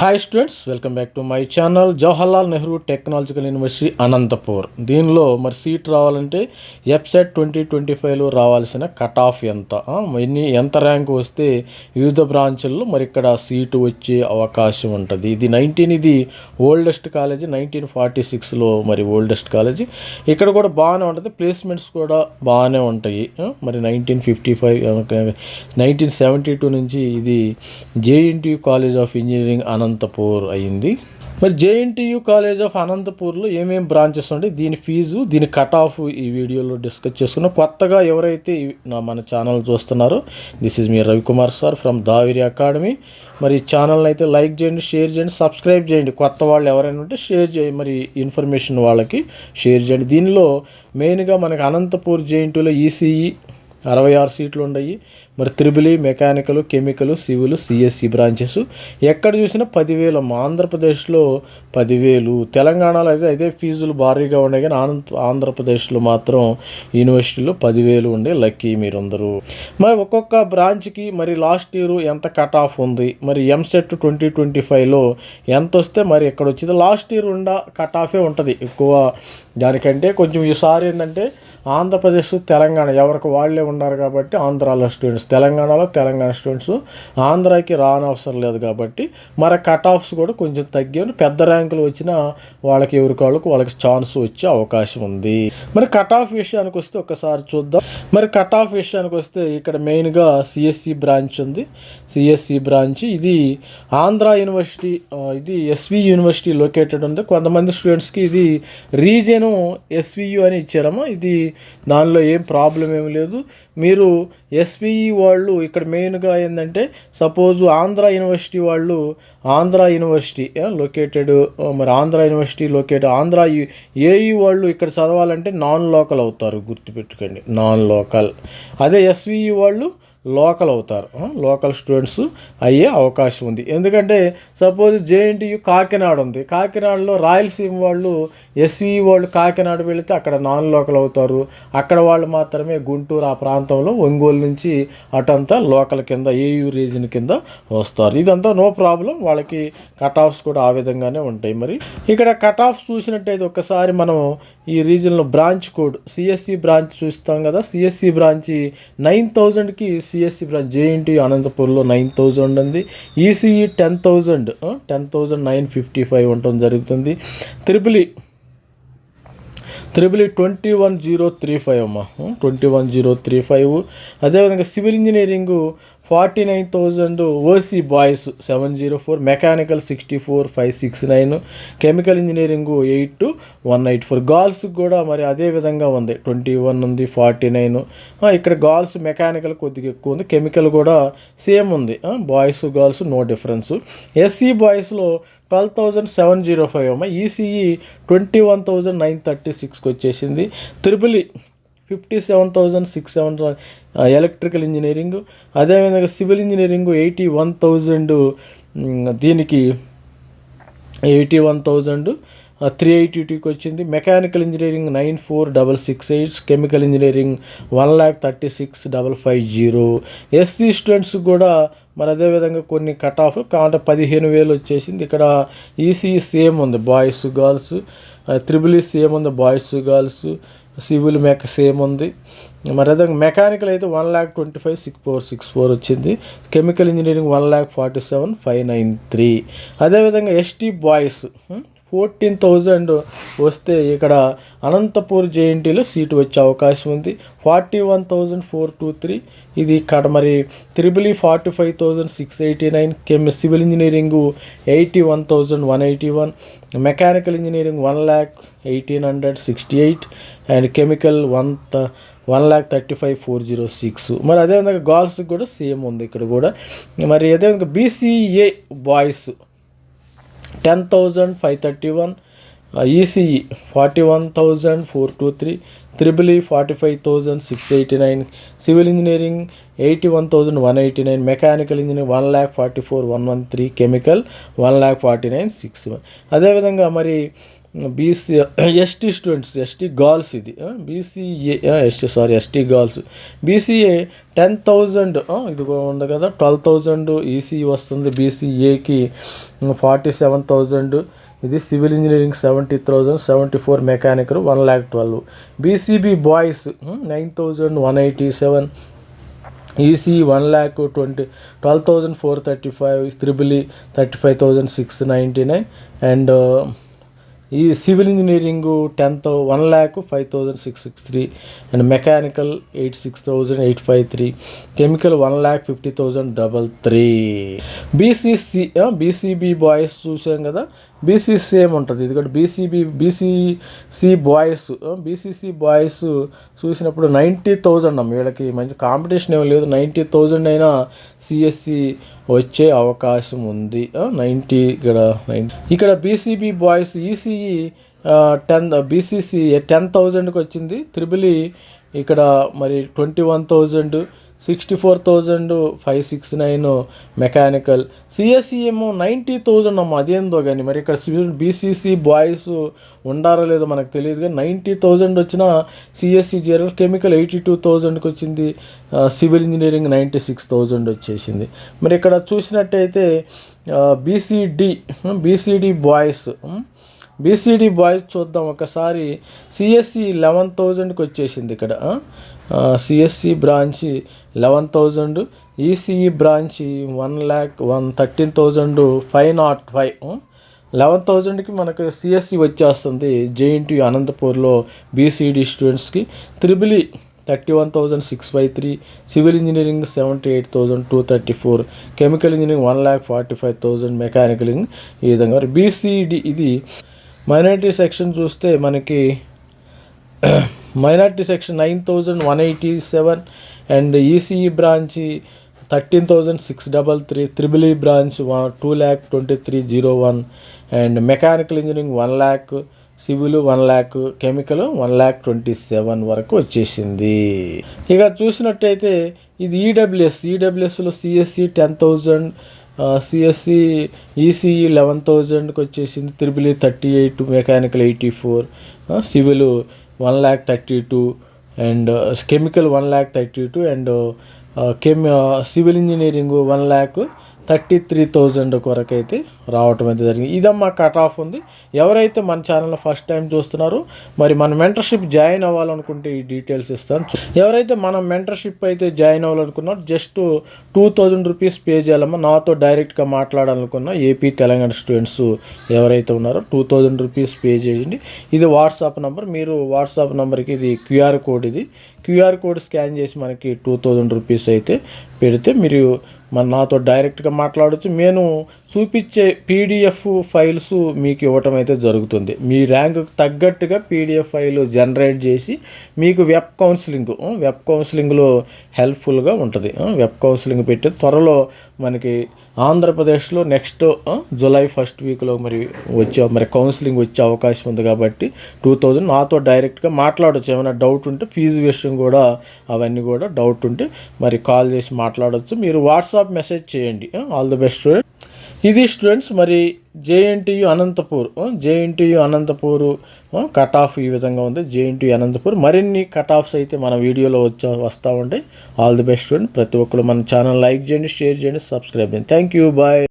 Hi students welcome back to my channel Jawaharlal Nehru technological university Anantapur దీనిలో మరి seat రావాలంటే EAPCET twenty twenty ఫైవ్లో రావాల్సిన cut off ఎంత ఎన్ని ఎంత ర్యాంక్ వస్తే వివిధ బ్రాంచుల్లో మరి ఇక్కడ సీటు వచ్చే అవకాశం ఉంటుంది. ఇది నైన్టీన్ ఇది ఓల్డెస్ట్ కాలేజీ నైన్టీన్ ఫార్టీ సిక్స్లో మరి ఓల్డెస్ట్ కాలేజీ ఇక్కడ కూడా బాగానే ఉంటుంది ప్లేస్మెంట్స్ కూడా బాగానే ఉంటాయి. మరి nineteen fifty five nineteen seventy two నుంచి ఇది JNTU college of engineering Anantha Anantapur అయింది. మరి జేఎన్టీయు కాలేజ్ ఆఫ్ అనంతపూర్లో ఏమేమి బ్రాంచెస్ ఉంటాయి దీని ఫీజు దీని కట్ ఆఫ్ ఈ వీడియోలో డిస్కస్ చేసుకున్నాం. కొత్తగా ఎవరైతే నా మన ఛానల్ చూస్తున్నారో this is me Ravikumar sir from Daviri academy. మరి ఈ ఛానల్ని అయితే లైక్ చేయండి షేర్ చేయండి సబ్స్క్రైబ్ చేయండి. కొత్త వాళ్ళు ఎవరైనా ఉంటే షేర్ చేయండి మరి ఇన్ఫర్మేషన్ వాళ్ళకి షేర్ చేయండి. దీనిలో మెయిన్గా మనకి అనంతపూర్ జేఎన్టీలో ఈసీఈ అరవై ఆరు సీట్లు ఉన్నాయి. మరి triple E mechanical chemical civil CSE branches. ఎక్కడ చూసినా పదివేలు ఆంధ్రప్రదేశ్లో పదివేలు. తెలంగాణలో అయితే అదే ఫీజులు భారీగా ఉన్నాయి కానీ ఆంధ్ర ఆంధ్రప్రదేశ్లో మాత్రం యూనివర్సిటీలో పదివేలు ఉండే లక్కీ మీరందరూ. మరి ఒక్కొక్క బ్రాంచ్కి మరి లాస్ట్ ఇయర్ ఎంత కట్ ఆఫ్ ఉంది? మరి ఎంసెట్ ట్వంటీ ట్వంటీ ఫైవ్లో ఎంత వస్తే మరి ఎక్కడ వచ్చింది లాస్ట్ ఇయర్ ఉండ కట్ ఆఫే ఉంటుంది ఎక్కువ. దానికంటే కొంచెం ఈసారి ఏంటంటే ఆంధ్రప్రదేశ్ తెలంగాణ ఎవరికి వాళ్ళే ఉన్నారు కాబట్టి ఆంధ్రాలో స్టూడెంట్స్ తెలంగాణలో తెలంగాణ స్టూడెంట్స్ ఆంధ్రాకి రానవసరం లేదు కాబట్టి మరి కట్ ఆఫ్స్ కూడా కొంచెం తగ్గి పెద్ద ర్యాంకులు వచ్చిన వాళ్ళకి ఎవరికి వాళ్ళకి వాళ్ళకి ఛాన్స్ వచ్చే అవకాశం ఉంది. మరి కట్ ఆఫ్ విషయానికి వస్తే ఒకసారి చూద్దాం. మరి కట్ ఆఫ్ విషయానికి వస్తే ఇక్కడ మెయిన్గా సిఎస్సి బ్రాంచ్ ఉంది. సిఎస్సి బ్రాంచ్ ఇది ఆంధ్ర యూనివర్సిటీ ఇది ఎస్వి యూనివర్సిటీ లొకేటెడ్ ఉంది. కొంతమంది స్టూడెంట్స్కి ఇది రీజను ఎస్వియు అని ఇచ్చారమ్మా. ఇది దానిలో ఏం ప్రాబ్లం ఏమి లేదు. మీరు ఎస్విఈ వాళ్ళు ఇక్కడ మెయిన్గా ఏంటంటే సపోజ్ ఆంధ్ర యూనివర్సిటీ వాళ్ళు ఆంధ్ర యూనివర్సిటీ లొకేటెడ్ మరి ఆంధ్ర యూనివర్సిటీ లొకేట్ ఆంధ్ర ఏఈ వాళ్ళు ఇక్కడ చదవాలంటే నాన్ లోకల్ అవుతారు గుర్తుపెట్టుకోండి నాన్ లోకల్ అదే ఎస్విఈ వాళ్ళు లోకల్ అవుతారు. లోకల్ స్టూడెంట్స్ అయ్యే అవకాశం ఉంది. ఎందుకంటే సపోజ్ జేఎన్టీయు కాకినాడ ఉంది. కాకినాడలో రాయలసీమ వాళ్ళు ఎస్వి వాళ్ళు కాకినాడ వెళితే అక్కడ నాన్ లోకల్ అవుతారు. అక్కడ వాళ్ళు మాత్రమే గుంటూరు ఆ ప్రాంతంలో ఒంగోలు నుంచి అటంతా లోకల్ కింద ఏయూ రీజన్ కింద వస్తారు. ఇదంతా నో ప్రాబ్లం. వాళ్ళకి కట్ ఆఫ్స్ కూడా ఆ విధంగానే ఉంటాయి. మరి ఇక్కడ కట్ ఆఫ్స్ చూసినట్టయితే ఒకసారి మనం ఈ రీజన్లో బ్రాంచ్ కోడ్ సిఎస్సి బ్రాంచ్ చూస్తాం కదా. సిఎస్సి బ్రాంచ్ నైన్ థౌజండ్కి సిఎస్సి బ్రాంచ్ జేఎన్టీ అనంతపూర్లో నైన్ థౌజండ్ ఉంది. ECE ten thousand ten thousand nine fifty five ఉండటం జరుగుతుంది. Triple E e triple twenty one zero three five అమ్మా. Twenty one zero three five. అదేవిధంగా civil engineering forty nine thousand OC boys seven zero four mechanical sixty four five six nine chemical engineering eight two one eight four. గర్ల్స్కి కూడా మరి అదే విధంగా ఉంది. Twenty one ఉంది forty nine. ఇక్కడ girls mechanical కొద్దిగా ఎక్కువ ఉంది. కెమికల్ కూడా సేమ్ ఉంది. Boys girls no difference. SC బాయ్స్లో twelve thousand seven zero five అమ్మ. ECE twenty one thousand nine thirty సిక్స్కి వచ్చేసింది. Triple E fifty seven thousand six seven electrical engineering అదేవిధంగా civil engineering eighty one thousand దీనికి eighty one thousand three ఎయిటీకి వచ్చింది. Mechanical engineering nine four double six eights chemical engineering one lakh thirty six double five zero. SC students కూడా మరి అదేవిధంగా కొన్ని cut off కావాలంటే పదిహేను వేలు వచ్చేసింది. ఇక్కడ ఈసీ సేమ్ ఉంది. Boys girls triple E same ఉంది. Boys girls civil mech same ఉంది. మరి అదే మెకానికల్ అయితే one lakh twenty five six four six four వచ్చింది. Chemical engineering one lakh forty seven five nine three. అదేవిధంగా ఎస్టీ బాయ్స్ ఫోర్టీన్ థౌజండ్ వస్తే ఇక్కడ అనంతపూర్ జేఎన్టీలో సీటు వచ్చే అవకాశం ఉంది. Forty one thousand four two three. ఇది ఇక్కడ మరి triple forty five thousand six eighty nine. Chem civil engineering eighty one thousand one eighty one. Mechanical engineering one lakh eighteen hundred sixty eight. And chemical one one lakh thirty five four zero six. మరి అదేవిధంగా గర్ల్స్కి కూడా same ఉంది ఇక్కడ కూడా. మరి అదేవిధంగా BCA boys ten thousand five thirty one ECE forty one thousand four two three triple E e forty five thousand six eighty nine civil engineering eighty one thousand one eighty nine mechanical engineering one lakh forty four one one three chemical one lakh forty nine six one. అదేవిధంగా మరి BC ST students ST girls ఇది. BCA ST sorry ST girls. BCA ten thousand ఇది ఉంది కదా twelve thousand EC వస్తుంది బీసీఏకి. Forty seven thousand. ఇది civil engineering seventy thousand seventy four mechanical one lakh twelve. BCB boys nine thousand one eighty seven. EC one lakh twenty twelve thousand four thirty five triple thirty five thousand six ninety nine. And ఈ civil engineering tenth one lakh five thousand six six three and mechanical eight six thousand eight five three. Chemical one lakh fifty thousand double three. BCC BCB boys చూసాం కదా? BCC ఉంటుంది ఇది కూడా BCB BCC boys BCC boys చూసినప్పుడు ninety thousand అమ్మ. వీళ్ళకి మంచి competition ఏం లేదు. నైంటీ థౌజండ్ అయినా సిఎస్సి వచ్చే అవకాశం ఉంది. నైంటీ ఇక్కడ నైన్ ఇక్కడ BCB boys ECE ten BCC ten థౌజండ్కి వచ్చింది. త్రిబుల్ e ఇక్కడ మరి twenty one thousand sixty four thousand five six nine mechanical CSE ఏమో నైంటీ థౌజండ్ అమ్మ అదేందో కానీ మరి ఇక్కడ బీసీసీ బాయ్స్ ఉండారో లేదో మనకు తెలియదు కానీ నైంటీ థౌజండ్ వచ్చిన CSE general chemical eighty two థౌజండ్కి వచ్చింది civil engineering ninety six thousand వచ్చేసింది. మరి ఇక్కడ చూసినట్టయితే BCD BCD boys BCD boys చూద్దాం. ఒకసారి సిఎస్సి లెవెన్ థౌజండ్కి వచ్చేసింది ఇక్కడ CSE branch eleven thousand ECE branch one lakh one thirteen thousand five not five eleven థౌజండ్కి మనకు సిఎస్సి వచ్చేస్తుంది. జేఎన్టీయూ అనంతపూర్లో బీసీడీ స్టూడెంట్స్కి triple E thirty one thousand six five three civil engineering seventy eight thousand two thirty four chemical engineering one lakh forty five thousand mechanical ఈ విధంగా BCD ఇది minority section చూస్తే మనకి minority section nine thousand one eighty seven and ECE branch thirteen thousand six double three triple E branch one two lakh twenty three zero one and mechanical engineering one lakh civil one lakh chemical one lakh twenty seven వరకు వచ్చేసింది. ఇక చూసినట్టయితే ఇది EWS ఈడబ్ల్యూఎస్లో CSE ten thousand CSE ECE eleven థౌజండ్కి వచ్చేసింది triple thirty eight mechanical eighty four civil one lakh thirty two and chemical one lakh thirty two and chem civil engineering one lakh thirty three thousand కొరకైతే రావటం అయితే జరిగింది. ఇదమ్మా cut off ఉంది. ఎవరైతే మన channel first time చూస్తున్నారో మరి మన మెంటర్షిప్ జాయిన్ అవ్వాలనుకుంటే ఈ డీటెయిల్స్ ఇస్తాను. ఎవరైతే మనం మెంటర్షిప్ అయితే join అవ్వాలనుకున్నారో just two thousand rupees pay చేయాలమ్మా. నాతో డైరెక్ట్గా మాట్లాడాలనుకున్న ఏపీ తెలంగాణ స్టూడెంట్స్ ఎవరైతే ఉన్నారో టూ థౌజండ్ రూపీస్ పే చేయండి. ఇది వాట్సాప్ నెంబర్ మీరు వాట్సాప్ నెంబర్కి ఇది క్యూఆర్ కోడ్ ఇది. క్యూఆర్ కోడ్ స్కాన్ చేసి మనకి టూ థౌజండ్ రూపీస్ అయితే పెడితే మీరు మన నాతో డైరెక్ట్గా మాట్లాడచ్చు. నేను చూపించే పీడిఎఫ్ ఫైల్స్ మీకు ఇవ్వటం అయితే జరుగుతుంది. మీ ర్యాంకు తగ్గట్టుగా పీడిఎఫ్ ఫైల్ జనరేట్ చేసి మీకు వెబ్ కౌన్సిలింగ్ వెబ్ కౌన్సిలింగ్లో హెల్ప్ఫుల్గా ఉంటుంది. వెబ్ కౌన్సిలింగ్ పెట్టి త్వరలో మనకి ఆంధ్రప్రదేశ్లో నెక్స్ట్ జూలై ఫస్ట్ వీక్లో మరి వచ్చే మరి కౌన్సిలింగ్ వచ్చే అవకాశం ఉంది కాబట్టి టూ థౌజండ్ నాతో డైరెక్ట్గా మాట్లాడచ్చు. ఏమైనా డౌట్ ఉంటే ఫీజు విషయం కూడా అవన్నీ కూడా డౌట్ ఉంటే మరి కాల్ చేసి మాట్లాడవచ్చు మీరు వాట్సాప్ మెసేజ్ చేయండి. All the best student. ఇది స్టూడెంట్స్ మరి JNTU Anantapur JNTU Anantapur cut off ఈ విధంగా ఉంది. జేఎన్టీయు అనంతపూర్. మరిన్ని కట్ ఆఫ్స్ అయితే మన వీడియోలో వచ్చా వస్తూ ఉంటాయి. ఆల్ ది బెస్ట్ స్టూడెంట్ ప్రతి ఒక్కరు మన ఛానల్ లైక్ చేయండి షేర్ చేయండి సబ్స్క్రైబ్ చేయండి. Thank you bye